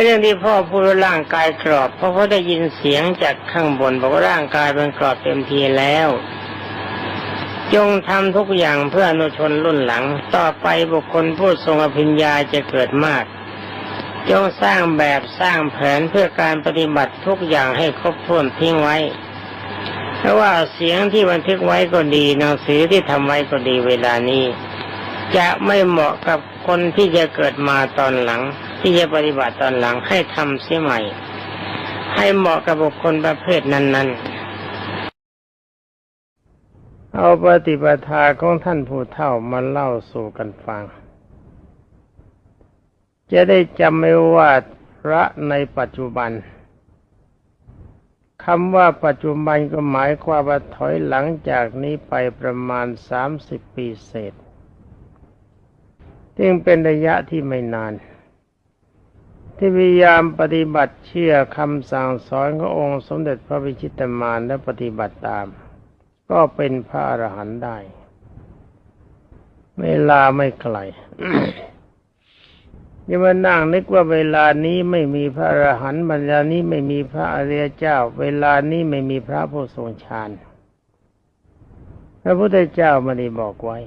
เรื่องที่พ่อพูดร่างกายกรอบ เพราะเขาได้ยินเสียงจากข้างบนบอกว่าร่างกายเป็นกรอบเต็มทีแล้ว จงทำทุกอย่างเพื่ออนุชนรุ่นหลัง ต่อไปบุคคลผู้ทรงอภิญญาจะเกิดมาก จงสร้างแบบสร้างแผนเพื่อการปฏิบัติทุกอย่างให้ครบถ้วนทิ้งไว้เพราะว่าเสียงที่บันทึกไว้ก็ดีหนังสือที่ทำไว้ก็ดีเวลานี้ จะไม่เหมาะกับคนที่จะเกิดมาตอนหลัง ที่จะปฏิบัติตอนหลังให้ทำเสียใหม่ ให้เหมาะกับบุคคลประเภทนั้น ๆ เอาปฏิปทาของท่านผู้เฒ่ามาเล่าสู่กันฟัง จะได้จำไม่ว่าพระในปัจจุบันคำว่าปัจจุบันก็หมายความว่าถอยหลังจากนี้ไปประมาณสามสิบปีเศษจึงเป็นระยะที่ไม่นาน ที่พยายามปฏิบัติเชื่อคำสั่งสอนขององค์สมเด็จพระวิชิตมารและปฏิบัติตาม ก็เป็นพระอรหันต์ได้ เวลาไม่ไกลย่ามานั่งนึกว่าเวลานี้ไม่มีพระอรหันต์เวลานี้ไม่มีพระอริยเจ้า เวลานี้ไม่มีพระผู้ทรงฌานพระพุทธเจ้าไม่ได้บอกไว้